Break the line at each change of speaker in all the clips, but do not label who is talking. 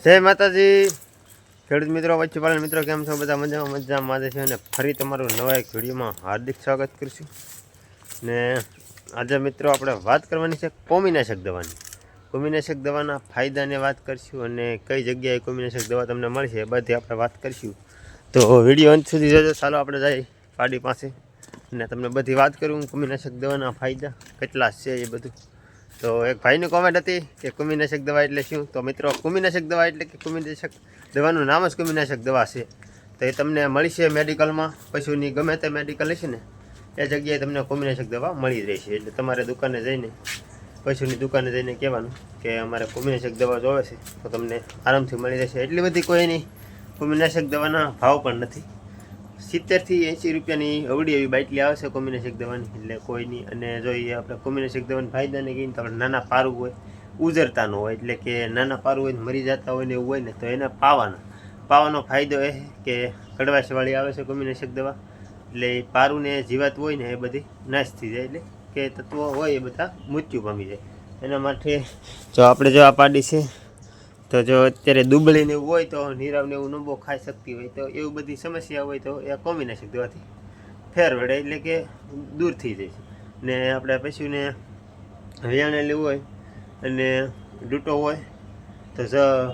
જય માતાજી. ખેડૂત મિત્રો પશુપાલન મિત્રો, કેમ છો? બધા મજામાં મજામાં છે અને ફરી તમારું નવા એક વિડીયોમાં હાર્દિક સ્વાગત કરીશું. ને આજે મિત્રો આપણે વાત કરવાની છે કોમિનાશક દવાની. કોમિનાશક દવાના ફાયદાને વાત કરીશું અને કઈ જગ્યાએ કોમિનાશક દવા તમને મળશે એ બધી આપણે વાત કરીશું. તો વીડિયો અંત સુધી જોજો. ચાલો આપણે જઈએ પાડી પાસે. અને તમને બધી વાત કરું, કોમિનાશક દવાના ફાયદા કેટલા છે એ બધું. તો એક ભાઈની કોમેન્ટ હતી કે કુમિનાશક દવા એટલે શું? તો મિત્રો, કુમિનાશક દવા એટલે કે કુમિનાશક દવાનું નામ જ કુમિનાશક દવા છે. તો એ તમને મળી મેડિકલમાં, પશુની ગમે તે મેડિકલ હશે ને, એ જગ્યાએ તમને કુમિનાશક દવા મળી રહેશે. એટલે તમારે દુકાને જઈને, પશુની દુકાને જઈને કહેવાનું કે અમારે કુમિનાશક દવા જોવે છે, તો તમને આરામથી મળી રહેશે એટલી બધી કોઈ નહીં કુમિનાશક દવાના ભાવ પણ નથી. સિત્તેરથી એંસી રૂપિયાની અવડી એવી બાટલી આવે છે કોમ્બિનેશક દવાની એટલે કોઈની અને જો એ આપણે કોમ્બિનેશક દવાની ફાયદાને કહીને તો આપણે નાના પારું હોય, ઉજરતાનું હોય, એટલે કે નાના પારું હોય ને મરી જતા હોય ને એવું હોય ને તો એને પાવાના. પાવાનો ફાયદો એ કે કડવાશવાળી આવે છે કોમ્બિનેશક દવા એટલે એ પારુંને જીવાત હોય ને એ બધી નાશ થઈ જાય. એટલે કે તત્વો હોય એ બધા મૃત્યુ પામી જાય. એના માટે જો આપણે જો આ પાડી છે તો જો અત્યારે દુબળીને એવું હોય તો નીરવને એવું નંબો ખાઈ શકતી હોય તો એવું બધી સમસ્યા હોય તો એ કોમ્બિનેશન દવાથી ફેર વડે એટલે કે દૂર થઈ જાય છે. ને આપણે પશુને લેવું હોય અને ડૂટો હોય તો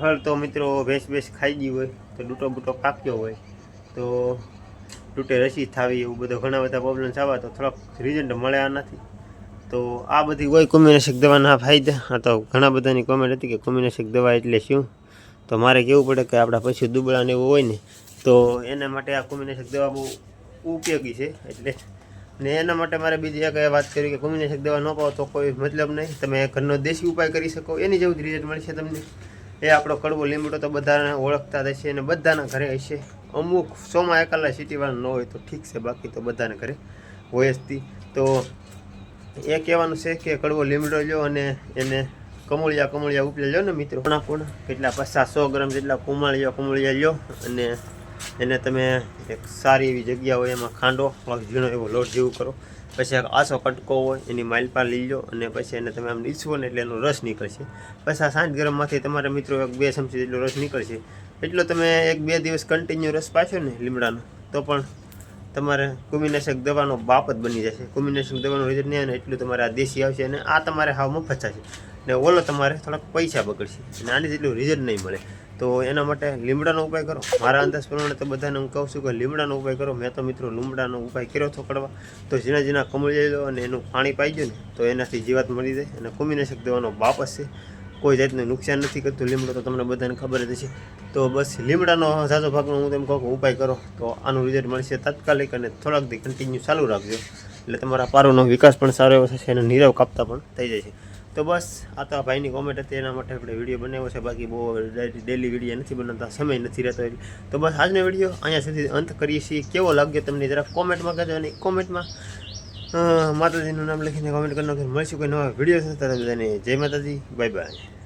હળ તો મિત્રો ભેંસ ભેંસ ખાઈ ગઈ હોય તો ડૂટો બૂટો પાક્યો હોય તો તૂટે રસી થાવી એવું બધો ઘણા બધા પ્રોબ્લેમ્સ આવ્યા તો થોડોક રિઝલ્ટ મળ્યા નથી. તો આ બધી કોઈ કોમ્બિનેશક દવાના ફાયદા. આ તો ઘણા બધાની કોમેન્ટ હતી કે કોમ્યુનેશક દવા એટલે શું? તો મારે કહેવું પડે કે આપણા પશુ દુબળાને એવું હોય ને, તો એના માટે આ કોમ્બિનેશક દવા બહુ ઉપયોગી છે. એટલે ને એના માટે મારે બીજી એક વાત કરી કે કોમ્બિનેશક દવા ન પાવો તો કોઈ મતલબ નહીં. તમે ઘરનો દેશી ઉપાય કરી શકો. એની જેવું જ રિઝલ્ટ મળશે તમને. એ આપણો કડવો લીમડો તો બધાને ઓળખતા હશે અને બધાના ઘરે હશે. અમુક સોમાં એકાલા સિટીવાળા ન હોય તો ઠીક છે, બાકી તો બધાને ઘરે હોય જ તી. એ કહેવાનું છે કે કડવો લીમડો લ્યો અને એને કમળિયા કમળિયા ઉપલે લ્યો ને મિત્રો. પૂણા પૂણા કેટલા પચાસ સો ગ્રામ જેટલા કુમાળિયા કુમળિયા લ્યો અને એને તમે એક સારી એવી જગ્યા હોય એમાં ખાંડો ઝીણો એવો લોટ જેવું કરો. પછી આસો કટકો હોય એની માલપા લઈ લો અને પછી એને તમે આમ નીચવો ને એટલે એનો રસ નીકળશે. પછી આ સાંજ ગરમમાંથી તમારા મિત્રો એક બે ચમચી જેટલો રસ નીકળશે. એટલો તમે એક બે દિવસ કન્ટિન્યુ રસ પાછો ને લીમડાનો. તો પણ તમારે કુમિનાશક દવાનો બાપ જ બની જશે. કુમિનાશક દવાનું રિઝલ્ટ નહીં આવે એટલું તમારે આ દેશી આવશે અને આ તમારે હાવ મફત થશે. ને ઓલો તમારે થોડાક પૈસા બગડશે. અને આની જેટલું રિઝલ્ટ નહીં મળે. તો એના માટે લીમડાનો ઉપાય કરો. મારા અંદાજ પ્રમાણે તો બધાને હું કહું છું કે લીમડાનો ઉપાય કરો. મેં તો મિત્રો લીમડાનો ઉપાય કર્યો હતો કડવા. તો ઝીણા ઝીણા કમળી લઈ લો અને એનું પાણી પાઈ ગયું ને તો એનાથી જીવાત મળી જાય અને કુમિનાશક દવાનો બાપ છે કોઈ જાતનું નુકસાન નથી કરતું લીમડો તો તમને બધાને ખબર જ છે તો બસ લીમડાનો સાચો ભાગનો હું તેમ કહું ઉપાય કરો. તો આનું રિઝલ્ટ મળશે તાત્કાલિક અને થોડાક દી કન્ટિન્યુ ચાલુ રાખજો. એટલે તમારા પારોનો વિકાસ પણ સારો એવો થશે અને નીરવ કાપતા પણ થઈ જશે. તો બસ, આ તો ભાઈની કોમેન્ટ હતી, એના માટે આપણે વીડિયો બનાવ્યો છે. બાકી બહુ ડેલી વીડિયો નથી બનાવતા, સમય નથી રહેતો એટલે તો બસ, આજનો વીડિયો અહીંયા સુધી અંત કરીએ છીએ. કેવો લાગ્યો તમને, જરા કોમેન્ટમાં કહેજો અને કોમેન્ટમાં માતાજીનું નામ લખીને કોમેન્ટ કરી નાખીને મળશું કોઈ નવા વીડિયો સાથે. બધાને જય માતાજી. Bye bye